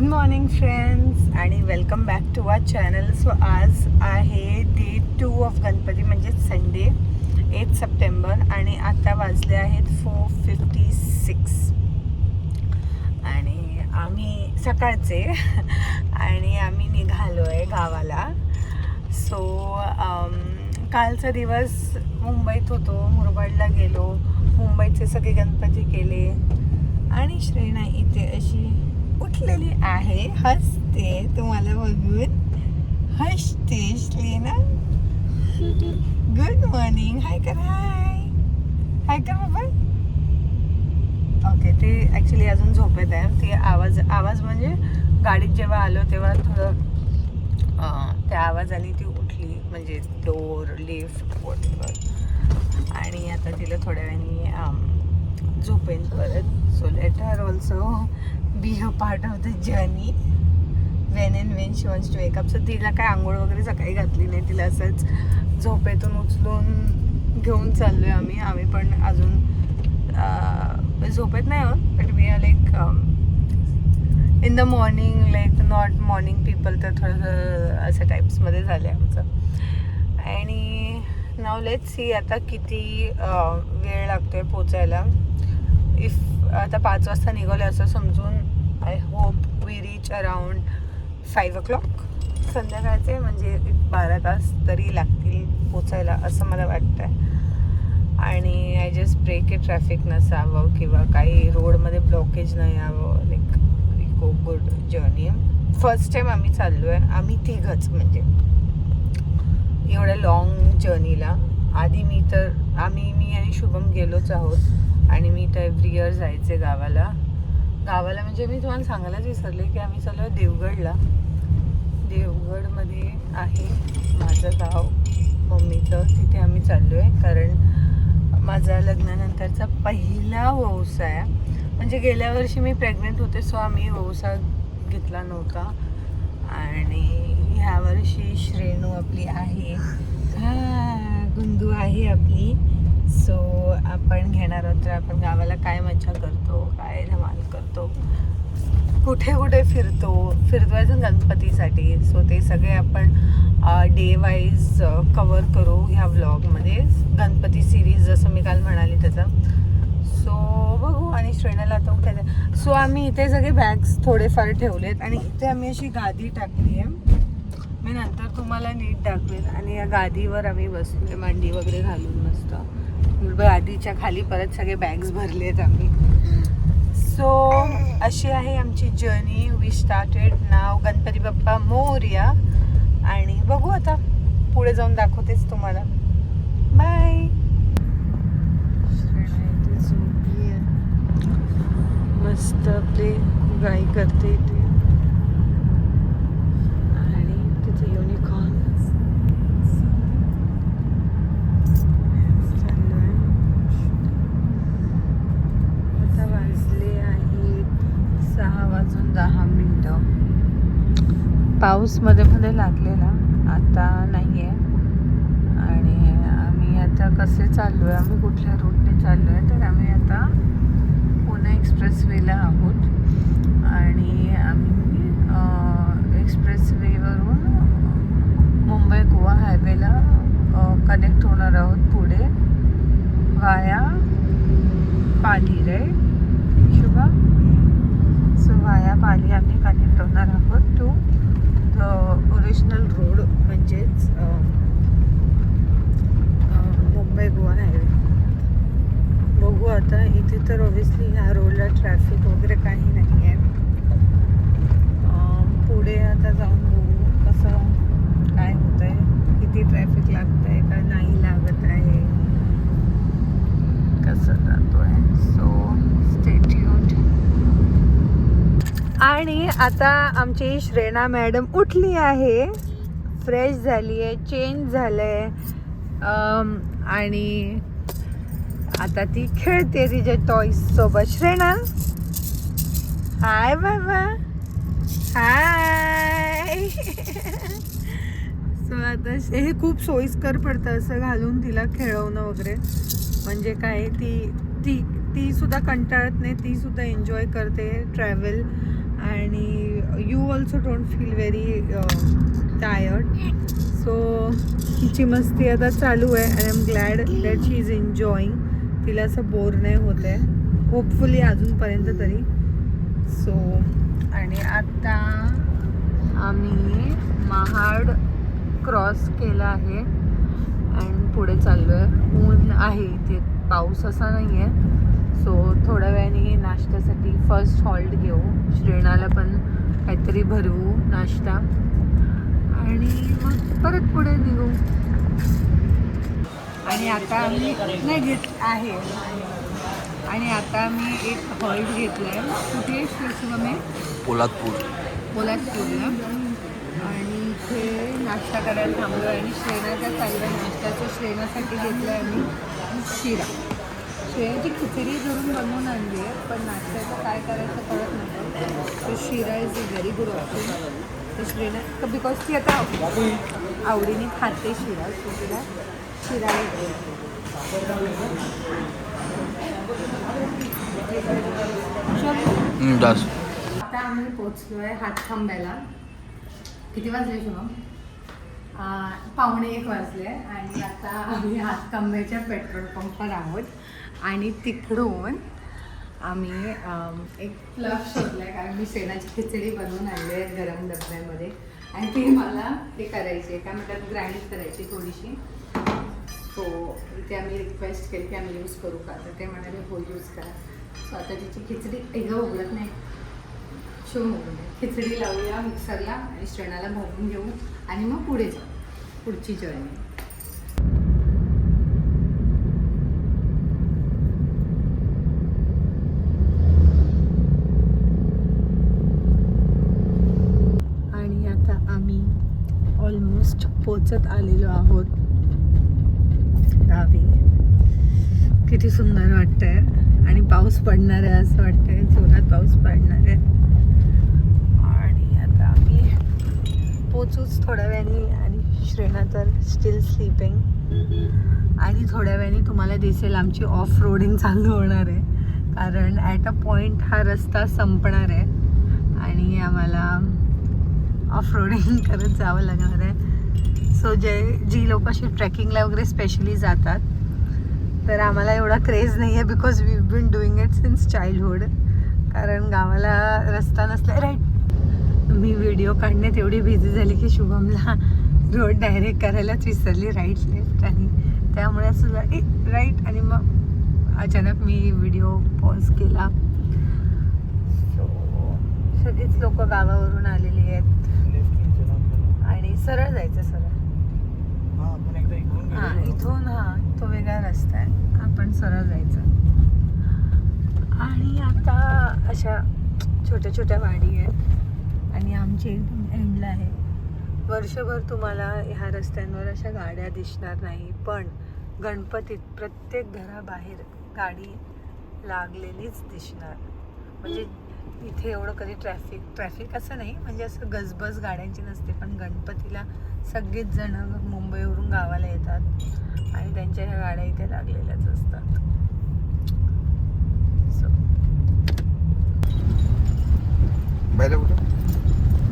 Good morning friends आणि welcome back to our channel so आज आहे डे टू ऑफ गणपती म्हणजे संडे एट सप्टेंबर आणि आता वाजले आहेत फोर फिफ्टी सिक्स आणि आम्ही सकाळचे आणि आम्ही निघालो आहे गावाला सो um, कालचा दिवस मुंबईत होतो मुरबाडला गेलो मुंबईचे सगळे गणपती केले आणि श्रेणा इथे अशी उठलेली आहे. हसते तुम्हाला बघून. हसते श्लीना गुड मॉर्निंग हाय कर. हाय हाय कर बाबा. ओके ते ॲक्च्युली अजून झोपेत आहे. ते आवाज आवाज म्हणजे गाडीत जेव्हा आलो तेव्हा थोडं त्या आवाजाने ती उठली. म्हणजे डोर लिफ्ट वॉटेवर आणि आता तिला थोड्या वेळाने झोपेन परत. So later also be a part of the journey when and when she wants to wake up so तिला काय आंघोळ वगैरे सकाळी घातली नाही. तिला असंच झोपेतून उचलून घेऊन चाललो आहे आम्ही. आम्ही पण अजून झोपेत नाही आहोत but we are like in the morning like not morning people तर थोडंसं असं टाईप्समध्ये झालं आहे आमचं. आणि नाव लेट सी आता किती वेळ लागतो आहे पोचायला. इफ आता पाच वाजता निघाले असं समजून I hope we reach around five o'clock संध्याकाळचे म्हणजे एक बारा तास तरी लागतील पोचायला असं मला वाटतं आहे आणि आय जस्ट ब्रेक की ट्रॅफिक नसावं किंवा काही रोडमध्ये ब्लॉकेज नाही यावं like go good journey first time आम्ही चाललो आहे आम्ही तिघंच म्हणजे. एवढ्या लॉंग जर्नीला आधी मी तर आम्ही मी आणि शुभम गेलोच आहोत. आणि मी तर एव्हरी इयर जायचे गावाला. गावाला म्हणजे मी तुम्हाला सांगायलाच विसरले की आम्ही चाललो आहे देवगडला. देवगडमध्ये आहे माझं गाव. मम्मीचं तिथे आम्ही चाललो आहे कारण माझा लग्नानंतरचा पहिला व्यवसाय आहे. म्हणजे गेल्या वर्षी मी प्रेग्नेंट होते सो आम्ही व्यवसाय घेतला नव्हता. आणि ह्या वर्षी श्रेणू आपली आहे. गुंदू आहे आपली. सो आपण घेणार आहोत तर आपण गावाला काय मज्जा करतो काय धमाल करतो कुठे कुठे फिरतो फिरतो गणपतीसाठी. सो ते सगळे आपण डे वाईज कवर करू ह्या व्लॉगमध्ये गणपती सिरीज जसं मी काल म्हणाली त्याचं. सो बघू आणि श्रेणाला आता उठायचं सो आम्ही इथे सगळे बॅग्स थोडेफार ठेवलेत आणि इथे आम्ही अशी गादी टाकली आहे. मी नंतर तुम्हाला नीट दाखवेन आणि या गादीवर आम्ही बसलो मांडी वगैरे घालून मस्त. आधीच्या खाली परत सगळे बॅग्स भरलेत आम्ही. सो अशी आहे आमची जर्नी वी स्टार्टेड नाव गणपती बाप्पा मोर्या. आणि बघू आता. पुढे जाऊन दाखवतेच तुम्हाला. बाय मस्त आपले गाई करते इथे आणि तिथे युनिकॉर्न चाललोय आता वाजले आहेत सहा वाजून दहा मिनटं पाऊसमध्ये मध्ये लागलेला आता नाही आहे आणि आम्ही आता कसे चाललो आहे आम्ही कुठल्या रूटने चाललो आहे तर आम्ही आता पुणे एक्सप्रेसवेला आहोत. आणि आम्ही एक्सप्रेस वेवरून मुंबई गोवा हायवेला कनेक्ट होणार आहोत पुढे. वाया पाली रे शुभा आली आम्ही कनेक्ट होणार आहोत. टू द ओरिजिनल रोड म्हणजेच मुंबई गोवा हायवे बघू आता इथे तर ऑब्विसली ह्या रोडला ट्रॅफिक वगैरे काही नाही आहे पुढे आता जाऊन बघू कसं काय होत आहे किती ट्रॅफिक लागत आहे का नाही लागत आहे. कसं जातो आहे सो स्टे आणि आता आमची श्रेणा मॅडम उठली आहे. फ्रेश झाली आहे चेंज झालं आहे आणि आता ती खेळते तिच्या टॉईस सोबत. श्रेणा. हाय बाबा हाय सो आता हे खूप सोयीस्कर पडतं असं घालून तिला खेळवणं वगैरे. म्हणजे काय ती ती ती सुद्धा कंटाळत नाही ती सुद्धा एन्जॉय करते ट्रॅव्हल आणि you also don't feel very tired so तिची मस्ती आता चालू आहे and I am glad that she is enjoying तिला असं बोर नाही होत आहे. होपफुली अजूनपर्यंत तरी. सो आणि आता आम्ही महाड क्रॉस केला आहे. अँड पुढे चाललो आहे ऊन आहे इथे. पाऊस असा नाही आहे सो थोड्या वेळाने नाश्त्यासाठी फर्स्ट हॉल्ट घेऊ. श्रेणाला पण काहीतरी भरवू नाश्ता. आणि मग परत पुढे निघू. आणि आता आम्ही नाही घेत आहे. आणि आता मी एक हॉल्ट घेतला आहे कुठे शिवमे पोलादपूर. पोलादपूरला आणि इथे नाश्ता करायला थांबलो आहे आणि श्रेणाच्या चालू आहे नाश्त्याचं श्रेणासाठी घेतलं आहे आम्ही शिरा. श्रेणाची खिचडी धरून बनवून आणली आहे पण नाश्त्याचं काय करायचं कळत नव्हतं so sheera is a very good option तर श्रेणा बिकॉज ती आता आवडीने खाते शिरा सो तिला शिरा आता आम्ही पोचलो आहे हातखांब्याला. किती वाजले आ, पावणे एक वाजले आणि आता आम्ही हातखांब्याच्या पेट्रोल पंपवर आहोत. आणि तिकडून आम्ही एक प्लग शोधला आहे कारण मी शेणाची खिचडी बनवून आणली आहे गरम डब्यामध्ये. आणि ती मला ते करायची आहे काय म्हणतात ग्राइंड करायची थोडीशी. सो इथे आम्ही रिक्वेस्ट केली की आम्ही यूज करू का? तर ते म्हणाले हो यूज करा. सो आता तिची खिचडी एकदा उघडत नाही. शिव खिचडी लावूया मिक्सरला आणि शेणाला भरून घेऊ आणि मग पुढे जाऊ पुढची जर्नी आणि आता आम्ही ऑलमोस्ट पोचत आलेलो आहोत. गावी किती सुंदर वाटतंय. आणि पाऊस पडणार आहे असं वाटतंय. जोरात पाऊस पडणार आहे. आणि आता आम्ही पोचूच थोड्या वेळाने आणि श्रेणा तर स्टील स्लीपिंग आणि थोड्या वेळाने तुम्हाला दिसेल आमची ऑफ रोडिंग चालू होणार आहे. कारण ॲट अ पॉईंट हा रस्ता संपणार आहे. आणि आम्हाला ऑफ रोडिंग करत जावं लागणार आहे. सो जे जी लोक अशी ट्रेकिंगला वगैरे स्पेशली जातात तर आम्हाला एवढा क्रेज नाही आहे because we been doing it since childhood कारण गावाला रस्ता नसला राईट! मी व्हिडिओ काढण्यात एवढी बिझी झाली की शुभमला रोड डायरेक्ट करायलाच विसरली राईट लेफ्ट आणि त्यामुळे असं राईट आणि मग अचानक मी व्हिडिओ पॉज केला. सो सगळीच लोक गावावरून आलेली आहेत. आणि सरळ जायचं सरळ. हा इथून हा तो वेगळा रस्ता आहे. आपण सरळ जायचं. आणि आता अशा छोट्या छोट्या वाडी आहेत. आणि आमची एकदम एंडला आहे. वर्षभर तुम्हाला ह्या रस्त्यांवर अशा गाड्या दिसणार नाही पण गणपतीत प्रत्येक घराबाहेर गाडी लागलेलीच दिसणार. म्हणजे इथे एवढं कधी ट्रॅफिक ट्रॅफिक असं नाही म्हणजे असं गजबज गाड्यांची नसते पण गणपतीला सगळेच जण मुंबईवरून गावाला येतात आणि त्यांच्या ह्या गाड्या इथे लागलेल्याच असतात.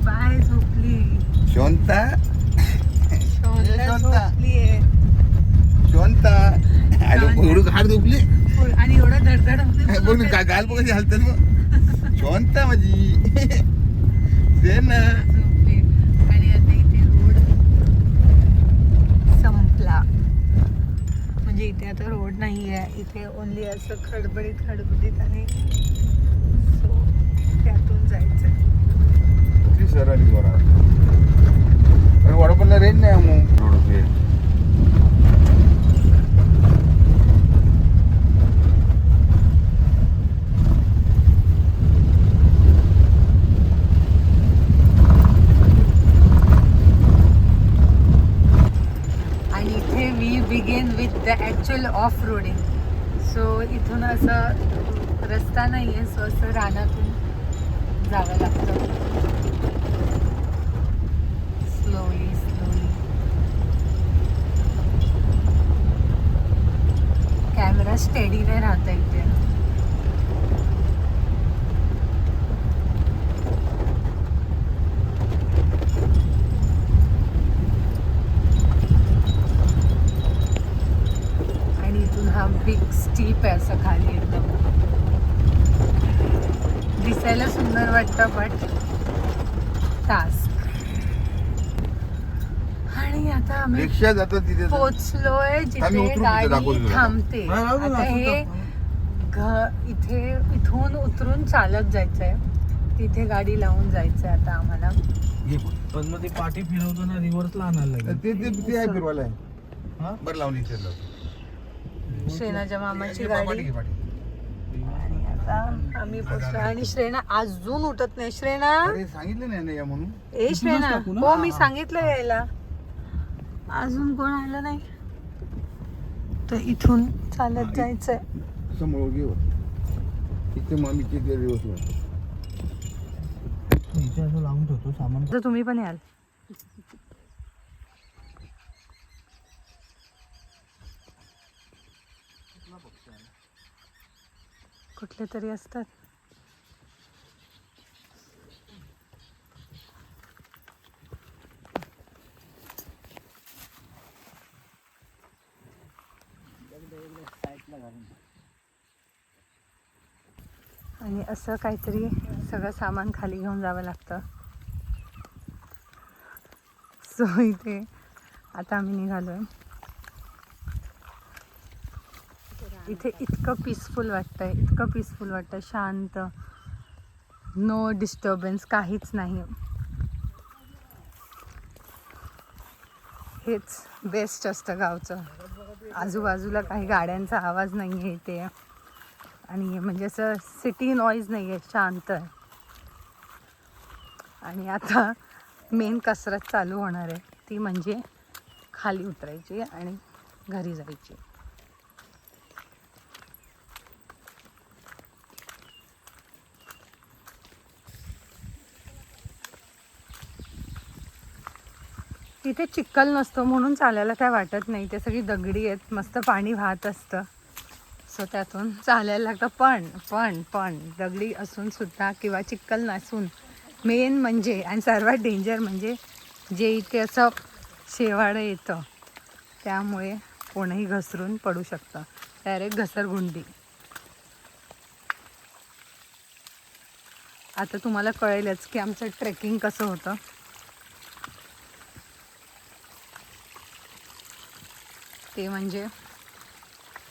बाय झोपली. शोनता. झोपली शोनता आलो एवढं आणि एवढं धडधड बघ ना, गाल बघ कशी हलतात मग? शोनता माझी दे ना. आणि आता इथे रोड संपला. म्हणजे इथे आता रोड नाही आहे इथे ओनली असं खडबडीत खडबडीत आहे सो त्यातून जायचं सर आली बरा पण वडापणला रेंज नाही मग रोड पे आणि इथे we begin with the actual off roading so इथून असं रस्ता नाही आहे. सो असं रानातून जावं लागतं. स्लोली स्लोली कॅमेरा स्टेडी नाही राहता इथे स्टीप आहे असं खाली एकदम दिसायला सुंदर वाटतं बट टास्क आणि आता आम्ही रिक्षा जातात तिथे पोचलोय आम्ही जिथे उतरू तिथे गाडी तुला. थांबते. आता असं हे घ इथे इथून उतरून चालत जायचंय. तिथे गाडी लावून जायचंय आता आम्हाला. घे. पण मग ते पाठी फिरवताना रिव्हर्सला आणायला लागेल. ते ते ते आहे फिरवायला. आहे हा? बरं लावून इथे लाव. श्रेणाच्या मामाची गाडी. आणि आता आम्ही पोचलो. आणि श्रेणा अजून उठत नाही. श्रेणा? अरे सांगितलं नाही ना या म्हणून? ए श्रेणा? हो मी सांगितलं यायला. अजून कोण आलं नाही? तर इथून चालत जायचंय. समोर घे वर. इथे मामीचे ते दिवस इथे असं लावून ठेवतो सामान. तर तुम्ही पण याल. कुठले तरी असतात. आणि असं काहीतरी सगळं सामान खाली घेऊन जावं लागतं. सो इथे आता आम्ही निघालोय. इथे इतकं पीसफुल वाटतं आहे इतकं पीसफुल वाटतं शांत. नो डिस्टर्बन्स काहीच नाही. हेच बेस्ट असतं गावचं. आजूबाजूला काही गाड्यांचा आवाज नाही आहे इथे. आणि म्हणजे असं सिटी नॉईज नाही आहे शांत आहे. आणि आता मेन कसरत चालू होणार आहे ती म्हणजे खाली उतरायची आणि घरी जायची. तिथे चिखल नसतो म्हणून चालायला काय वाटत नाही. ते सगळी दगडी आहेत मस्त पाणी वाहत असतं. सो त्यातून चालायला लागतं. पण पण पण दगडी असून सुद्धा किंवा चिखल नसून मेन म्हणजे आणि सर्वात डेंजर म्हणजे जे इथे असं शेवाळं येतं त्यामुळे कोणीही घसरून पडू शकतं. डायरेक्ट घसरगुंडी. आता तुम्हाला कळेलच की आमचं ट्रेकिंग कसं होतं. ते म्हणजे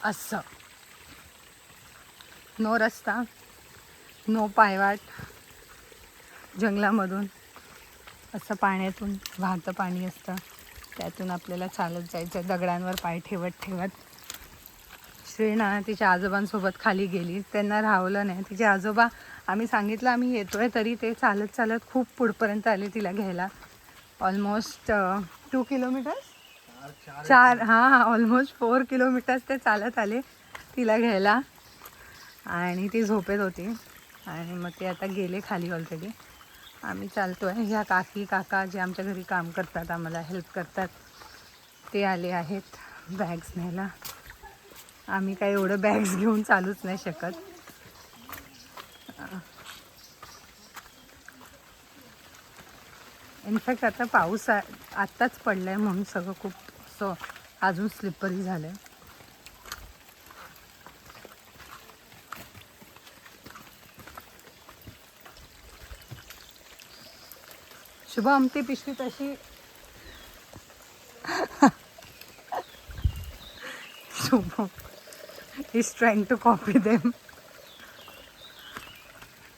असं. नो रस्ता नो पायवाट जंगलामधून असं पाण्यातून वाहतं पाणी असतं. त्यातून आपल्याला चालत जायचं दगडांवर पाय ठेवत ठेवत. श्रीना तिच्या आजोबांसोबत खाली गेली. त्यांना राहवलं नाही. तिचे आजोबा आम्ही सांगितलं आम्ही येतोय तरी ते चालत चालत खूप पुढपर्यंत आले तिला घ्यायला. ऑलमोस्ट टू किलोमीटर्स चार हां हां ऑलमोस्ट फोर किलोमीटर्स ते चालत आले तिला घ्यायला. आणि ती झोपेत होती. आणि मग ते आता गेले खाली ऑलरेडी आम्ही चालतो आहे ह्या काकी काका जे आमच्या घरी काम करतात आम्हाला हेल्प करतात ते आले आहेत बॅग्स न्यायला. आम्ही काय एवढं बॅग्स घेऊन चालूच नाही शकत. इनफॅक्ट आता पाऊस आत्ताच पडला आहे म्हणून सगळं खूप सो अजून स्लिपरी झालं शुभ शुभम ती पिशवी तशी. Shubham is trying to copy them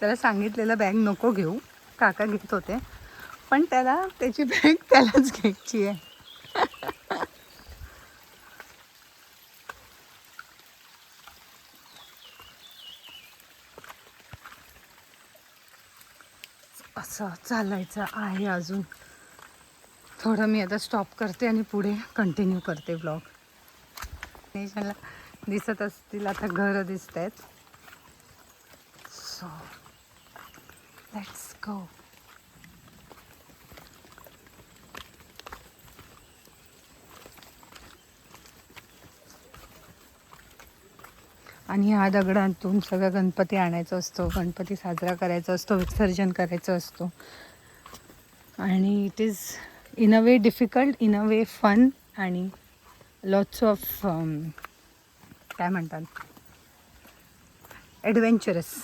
त्याला सांगितलेलं बॅग नको घेऊ. काका घेत होते. पण त्याला त्याची बॅग त्यालाच घ्यायची आहे. असं चालायचं आहे अजून. थोडं मी आता स्टॉप करते आणि पुढे कंटिन्यू करते ब्लॉग नेशनला दिसत असतील आता घरं दिसत आहेत सो लेट्स गो आणि ह्या दगडांतून सगळं गणपती आणायचा असतो गणपती साजरा करायचा असतो विसर्जन करायचं असतो. आणि it is in a way difficult in a way fun आणि लॉट्स ऑफ um, काय म्हणतात? ॲडव्हेंचरस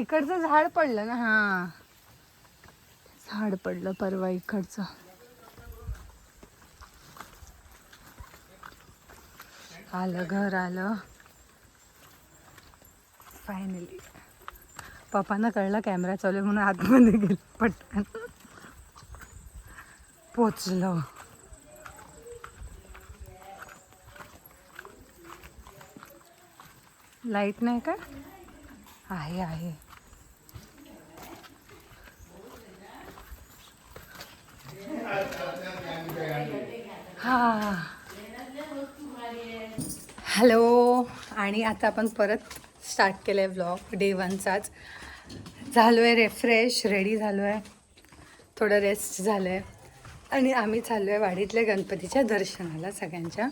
इकडचं झाड पडलं ना हा. झाड पडलं परवा इकडचं. आलं घर आलं. फायनली पप्पांना कळलं कॅमेरा चालू आहे म्हणून आतमध्ये गेलं पटकन. पोचलो. लाइट नाही का? आहे आहे. हा. हॅलो आणि आता आपण परत स्टार्ट केलं आहे ब्लॉग डे वनचाच झालो आहे रेफ्रेश रेडी झालो आहे थोडं रेस्ट झालं आहे आणि आम्ही चाललो आहे वाडीतल्या गणपतीच्या दर्शनाला सगळ्यांच्या.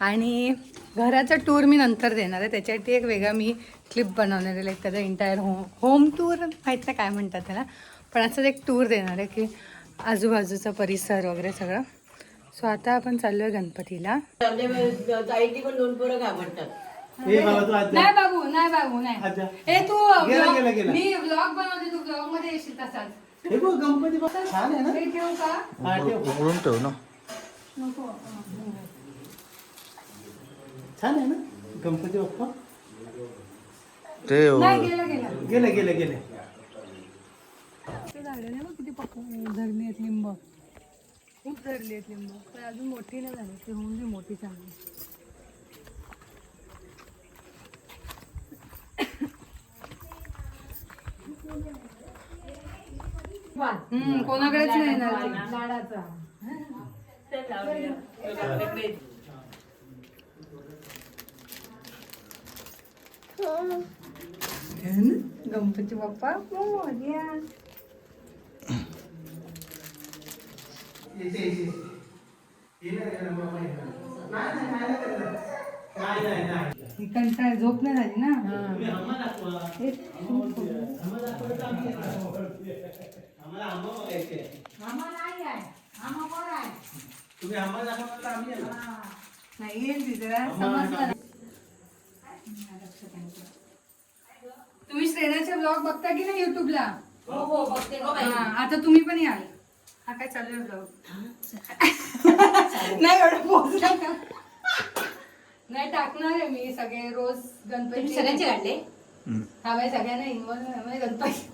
आणि घराचा टूर मी नंतर देणार आहे. त्याच्यासाठी एक वेगळा मी क्लिप बनवणार आहे. लाईक त्याचा इंटायर होम होम टूर माहीत नाही काय म्हणतात त्याला. पण असंच एक टूर देणार आहे की आजूबाजूचा परिसर वगैरे सगळं. सो आता आपण चाललो आहे गणपतीला जायची पण दोन पोरं घाबरतात. नाही बाबू नाही बाबू नाही. अच्छा. ए तू गेला, vlog- गेला, गेला. मी ब्लॉग बनवते तू ब्लॉगमध्ये येशील तसाच. हे बघ गणपती बाप्पा छान आहे ना? हे ठेवू का? हा ठेव. उघडून ठेव ना. नको. छान आहे ना गणपती बाप्पा? ते नाही गेला गेला. गेले गेले गेले. ते झाडे नाही बघ किती पक्क धरली आहेत लिंब. खूप धरली आहेत लिंब. पण अजून मोठी नाही झाली ती होऊन बी मोठी चांगली. हम्म, कोणाकडेच नाही ना. लाडाचा. गणपती बाप्पा. मोरया. ही कंटाळ झोप नाही झाली ना? हे तुम्ही आम्हाला दाखवणार तर आम्ही येणार. नाही येईल ती जरा समजलं. ना. तुम्ही श्रेणाचे ब्लॉग बघता की नाही युट्यूबला हो हो बघते. Go by. हा, आता तुम्ही पण याल. हा काय चालू आहे ब्लॉग नाही एवढं पोहोचला का? नाही टाकणार आहे मी सगळे रोज गणपती. सगळ्यांचे काढले? हा बाई सगळ्यांना इन्व्हॉल्व म्हणजे गणपती